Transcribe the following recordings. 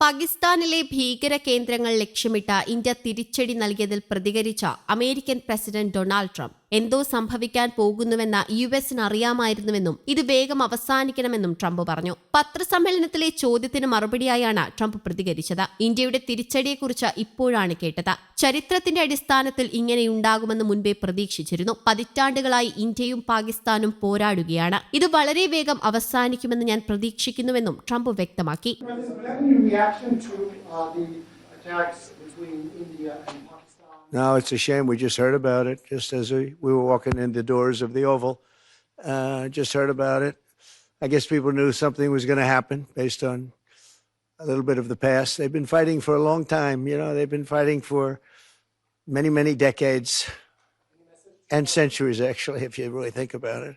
പാകിസ്ഥാനിലെ ഭീകര കേന്ദ്രങ്ങൾ ലക്ഷ്യമിട്ട് ഇന്ത്യ തിരിച്ചടി നൽകിയതിൽ പ്രതികരിച്ച അമേരിക്കൻ പ്രസിഡന്റ് ഡൊണാൾഡ് ട്രംപ്. എന്തോ സംഭവിക്കാൻ പോകുന്നുവെന്ന യു എസിന് അറിയാമായിരുന്നുവെന്നും ഇത് വേഗം അവസാനിക്കണമെന്നും ട്രംപ് പറഞ്ഞു. പത്രസമ്മേളനത്തിലെ ചോദ്യത്തിന് മറുപടിയായാണ് ട്രംപ് പ്രതികരിച്ചത്. ഇന്ത്യയുടെ തിരിച്ചടിയെക്കുറിച്ച് ഇപ്പോഴാണ് കേട്ടത്. ചരിത്രത്തിന്റെ അടിസ്ഥാനത്തിൽ ഇങ്ങനെയുണ്ടാകുമെന്ന് മുൻപേ പ്രതീക്ഷിച്ചിരുന്നു. പതിറ്റാണ്ടുകളായി ഇന്ത്യയും പാകിസ്ഥാനും പോരാടുകയാണ്. ഇത് വളരെ വേഗം അവസാനിക്കുമെന്ന് ഞാൻ പ്രതീക്ഷിക്കുന്നുവെന്നും ട്രംപ് വ്യക്തമാക്കി. No, it's a shame. We just heard about it just as we, we were walking in the doors of the Oval. Uh, just heard about it. I guess people knew something was going to happen based on a little bit of the past. They've been fighting for a long time. You know, they've been fighting for many, many decades and centuries, actually, if you really think about it.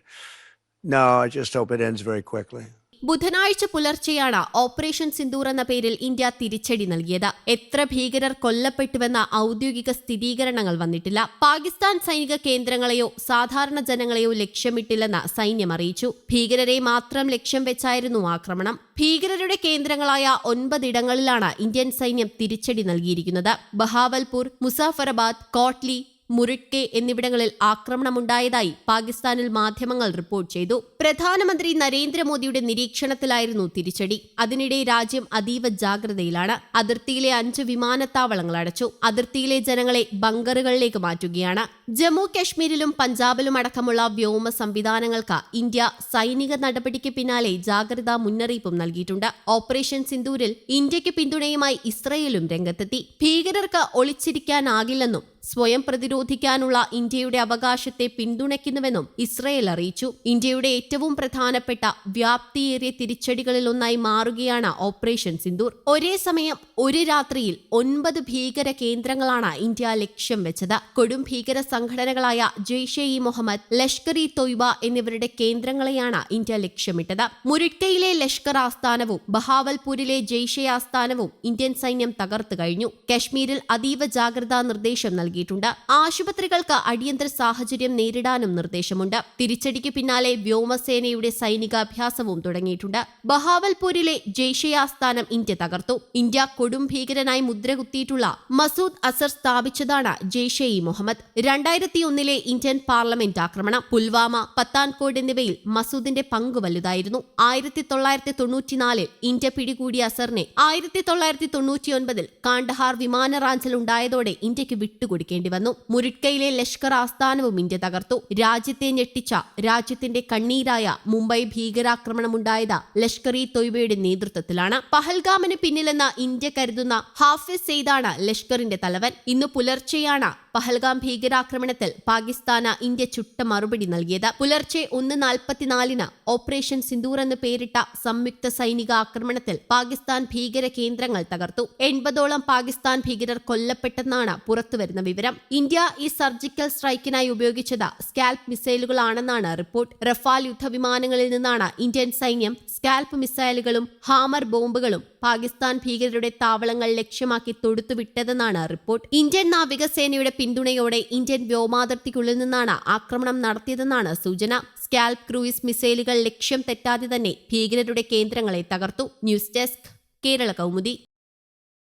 No, I just hope it ends very quickly. ബുധനാഴ്ച പുലർച്ചെയാണ് operation Sindoor എന്ന പേരിൽ India തിരിച്ചടി നൽകിയത്. എത്ര ഭീകരർ കൊല്ലപ്പെട്ടുവെന്ന ഔദ്യോഗിക സ്ഥിരീകരണങ്ങൾ വന്നിട്ടില്ല. പാകിസ്ഥാൻ സൈനിക കേന്ദ്രങ്ങളെയോ സാധാരണ ജനങ്ങളെയോ ലക്ഷ്യമിട്ടില്ലെന്ന് സൈന്യം അറിയിച്ചു. ഭീകരരെ മാത്രം ലക്ഷ്യം വെച്ചായിരുന്നു ആക്രമണം. ഭീകരരുടെ കേന്ദ്രങ്ങളായ ഒൻപതിടങ്ങളിലാണ് ഇന്ത്യൻ സൈന്യം തിരിച്ചടി നൽകിയിരിക്കുന്നത്. ബഹാവൽപൂർ മുസാഫറബാദ് കോട്ട്ലി മുറിട്കെ എന്നിവിടങ്ങളിൽ ആക്രമണമുണ്ടായതായി പാകിസ്ഥാനിൽ മാധ്യമങ്ങൾ റിപ്പോർട്ട് ചെയ്തു. പ്രധാനമന്ത്രി നരേന്ദ്രമോദിയുടെ നിരീക്ഷണത്തിലായിരുന്നു തിരിച്ചടി. അതിനിടെ രാജ്യം അതീവ ജാഗ്രതയിലാണ്. അതിർത്തിയിലെ അഞ്ച് വിമാനത്താവളങ്ങൾ അടച്ചു. അതിർത്തിയിലെ ജനങ്ങളെ ബങ്കറുകളിലേക്ക് മാറ്റുകയാണ്. ജമ്മു കശ്മീരിലും പഞ്ചാബിലും അടക്കമുള്ള വ്യോമ സംവിധാനങ്ങൾക്ക് ഇന്ത്യ സൈനിക നടപടിക്ക് പിന്നാലെ ജാഗ്രതാ മുന്നറിയിപ്പും നൽകിയിട്ടുണ്ട്. ഓപ്പറേഷൻ സിന്ദൂരിൽ ഇന്ത്യയ്ക്ക് പിന്തുണയുമായി ഇസ്രയേലും രംഗത്തെത്തി. ഭീകരർക്ക് ഒളിച്ചിരിക്കാനാകില്ലെന്നും സ്വയം പ്രതിരോധിക്കാനുള്ള ഇന്ത്യയുടെ അവകാശത്തെ പിന്തുണയ്ക്കുന്നുവെന്നും ഇസ്രയേൽ അറിയിച്ചു. ഇന്ത്യയുടെ ഏറ്റവും പ്രധാനപ്പെട്ട വ്യാപ്തിയേറിയ തിരിച്ചടികളിലൊന്നായി മാറുകയാണ് ഓപ്പറേഷൻ സിന്ദൂർ. ഒരേ സമയം ഒരു രാത്രിയിൽ ഒൻപത് ഭീകര കേന്ദ്രങ്ങളാണ് ഇന്ത്യ ലക്ഷ്യം വെച്ചത്. കൊടും ഭീകര സംഘടനകളായ ജെയ്ഷെ ഇ മുഹമ്മദ് ലഷ്കർ ഇ തൊയ്ബ എന്നിവരുടെ കേന്ദ്രങ്ങളെയാണ് ഇന്ത്യ ലക്ഷ്യമിട്ടത്. മുരിട്കയിലെ ലഷ്കർ ആസ്ഥാനവും ബഹാവൽപൂരിലെ ജെയ്ഷെ ആസ്ഥാനവും ഇന്ത്യൻ സൈന്യം തകർത്തു കഴിഞ്ഞു. കശ്മീരിൽ അതീവ ജാഗ്രതാ നിർദ്ദേശം നൽകിയിട്ടുണ്ട്. ആശുപത്രികൾക്ക് അടിയന്തര സാഹചര്യം നേരിടാനും നിർദ്ദേശമുണ്ട്. തിരിച്ചടിക്ക് പിന്നാലെ വ്യോമസേനയുടെ സൈനികാഭ്യാസവും തുടങ്ങിയിട്ടുണ്ട്. ബഹാവൽപൂരിലെ ജെയ്ഷെ ആസ്ഥാനം ഇന്ത്യ തകർത്തു. ഇന്ത്യ കൊടും ഭീകരനായി മുദ്രകുത്തിയിട്ടുള്ള മസൂദ് അസർ സ്ഥാപിച്ചതാണ് ജെയ്ഷെ ഇ മുഹമ്മദ്. രണ്ടായിരത്തി ഒന്നിലെ ഇന്ത്യൻ പാർലമെന്റ് ആക്രമണം പുൽവാമ പത്താൻകോട് എന്നിവയിൽ മസൂദിന്റെ പങ്ക് വലുതായിരുന്നു. ആയിരത്തി തൊള്ളായിരത്തി തൊണ്ണൂറ്റിനാലിൽ ഇന്ത്യ പിടികൂടിയ അസറിനെ ആയിരത്തി തൊള്ളായിരത്തി തൊണ്ണൂറ്റിയൊൻപതിൽ കാണ്ഡഹാർ വിമാനറാഞ്ചൽ ഉണ്ടായതോടെ ഇന്ത്യയ്ക്ക് വിട്ടുകൊടുക്കേണ്ടി വന്നു. മുരിട്കയിലെ ലഷ്കർ ആസ്ഥാനവും ഇന്ത്യ തകർത്തു. രാജ്യത്തെ ഞെട്ടിച്ച രാജ്യത്തിന്റെ കണ്ണീരായ മുംബൈ ഭീകരാക്രമണമുണ്ടായത് ലഷ്കർ ഇ തൊയ്ബയുടെ നേതൃത്വത്തിലാണ്. പഹൽഗാമിന് പിന്നിലെന്ന് ഇന്ത്യ കരുതുന്ന ഹാഫിസ് സെയ്ദാണ് ലഷ്കറിന്റെ തലവൻ. ഇന്ന് പുലർച്ചെയാണ് പഹൽഗാം ഭീകരാക്രമണത്തിൽ പാകിസ്ഥാന് ഇന്ത്യ ചുട്ട മറുപടി നൽകിയത്. പുലർച്ചെ ഒന്ന് നാൽപ്പത്തിനാലിന് ഓപ്പറേഷൻ സിന്ദൂർ എന്ന് പേരിട്ട സംയുക്ത സൈനിക ആക്രമണത്തിൽ പാകിസ്ഥാൻ ഭീകര കേന്ദ്രങ്ങൾ തകർത്തു. എൺപതോളം പാകിസ്ഥാൻ ഭീകരർ കൊല്ലപ്പെട്ടെന്നാണ് പുറത്തുവരുന്ന വിവരം. ഇന്ത്യ ഈ സർജിക്കൽ സ്ട്രൈക്കിനായി ഉപയോഗിച്ചത് സ്കാൽപ് മിസൈലുകളാണെന്നാണ് റിപ്പോർട്ട്. റഫാൽ യുദ്ധവിമാനങ്ങളിൽ നിന്നാണ് ഇന്ത്യൻ സൈന്യം സ്കാൽപ് മിസൈലുകളും ഹാമർ ബോംബുകളും പാകിസ്ഥാൻ ഭീകരരുടെ താവളങ്ങൾ ലക്ഷ്യമാക്കി തൊടുത്തുവിട്ടതെന്നാണ് റിപ്പോർട്ട്. ഇന്ത്യൻ നാവികസേനയുടെ പിന്തുണയോടെ ഇന്ത്യൻ വ്യോമാതിർത്തിക്കുള്ളിൽ നിന്നാണ് ആക്രമണം നടത്തിയതെന്നാണ് സൂചന. സ്കാൽപ് ക്രൂയിസ് മിസൈലുകൾ ലക്ഷ്യം തെറ്റാതെ തന്നെ ഭീകരരുടെ കേന്ദ്രങ്ങളെ തകർത്തു. News desk Kerala Kaumudi.